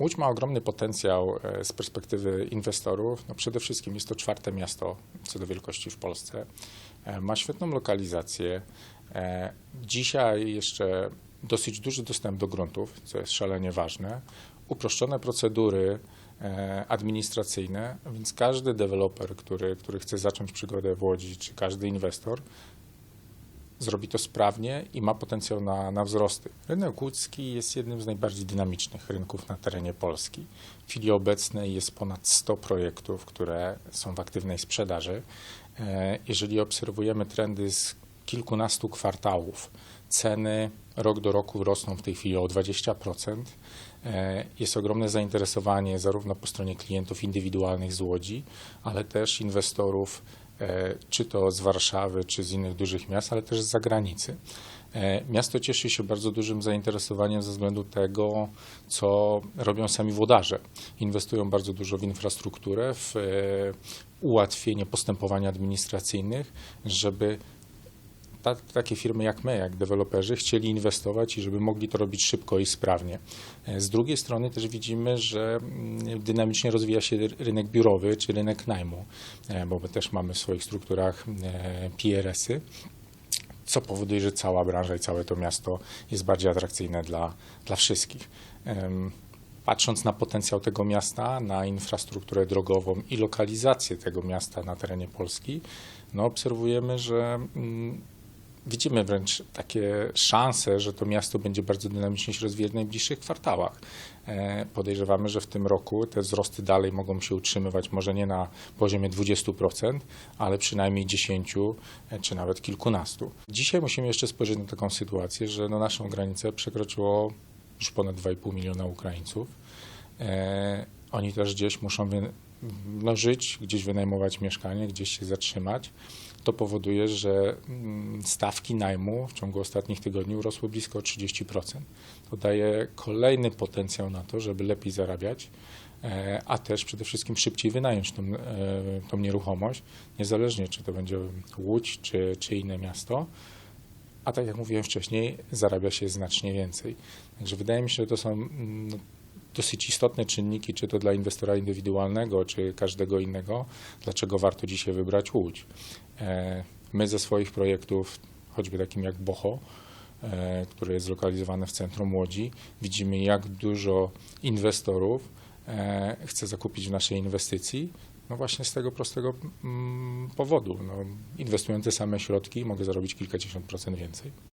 Łódź ma ogromny potencjał e, z perspektywy inwestorów. No przede wszystkim jest to czwarte miasto co do wielkości w Polsce. E, Ma świetną lokalizację. E, Dzisiaj jeszcze dosyć duży dostęp do gruntów, co jest szalenie ważne. Uproszczone procedury administracyjne, więc każdy deweloper, który, który chce zacząć przygodę w Łodzi, czy każdy inwestor, zrobi to sprawnie i ma potencjał na, na wzrosty. Rynek łódzki jest jednym z najbardziej dynamicznych rynków na terenie Polski. W chwili obecnej jest ponad 100 projektów, które są w aktywnej sprzedaży. E, Jeżeli obserwujemy trendy z kilkunastu kwartałów, ceny rok do roku rosną w tej chwili o 20%. E, Jest ogromne zainteresowanie zarówno po stronie klientów indywidualnych z Łodzi, ale też inwestorów czy to z Warszawy, czy z innych dużych miast, ale też z zagranicy. E, Miasto cieszy się bardzo dużym zainteresowaniem ze względu tego, co robią sami włodarze. Inwestują bardzo dużo w infrastrukturę, w e, ułatwienie postępowań administracyjnych, żeby ta, takie firmy jak my, jak deweloperzy, chcieli inwestować i żeby mogli to robić szybko i sprawnie. E, Z drugiej strony też widzimy, że mm, dynamicznie rozwija się rynek biurowy czy rynek najmu, e, bo my też mamy w swoich strukturach e, PRS-y co powoduje, że cała branża i całe to miasto jest bardziej atrakcyjne dla, dla wszystkich. Patrząc na potencjał tego miasta, na infrastrukturę drogową i lokalizację tego miasta na terenie Polski, no obserwujemy, że mm, widzimy wręcz takie szanse, że to miasto będzie bardzo dynamicznie się rozwijać w najbliższych kwartałach. E, Podejrzewamy, że w tym roku te wzrosty dalej mogą się utrzymywać, może nie na poziomie 20%, ale przynajmniej 10 e, czy nawet kilkunastu. Dzisiaj musimy jeszcze spojrzeć na taką sytuację, że no naszą granicę przekroczyło już ponad 2,5 miliona Ukraińców. E, Oni też gdzieś muszą no, żyć, gdzieś wynajmować mieszkanie, gdzieś się zatrzymać. To powoduje, że mm, stawki najmu w ciągu ostatnich tygodni urosły blisko o 30%. To daje kolejny potencjał na to, żeby lepiej zarabiać, e, a też przede wszystkim szybciej wynająć tą, e, tą nieruchomość, niezależnie czy to będzie Łódź czy, czy inne miasto. A tak jak mówiłem wcześniej, zarabia się znacznie więcej. Także wydaje mi się, że to są mm, no, dosyć istotne czynniki, czy to dla inwestora indywidualnego, czy każdego innego, dlaczego warto dzisiaj wybrać Łódź. E, My ze swoich projektów, choćby takim jak Boho, e, które jest zlokalizowane w centrum Łodzi, widzimy jak dużo inwestorów e, chce zakupić w naszej inwestycji. No właśnie z tego prostego mm, powodu. No, inwestując te same środki mogę zarobić kilkadziesiąt procent więcej.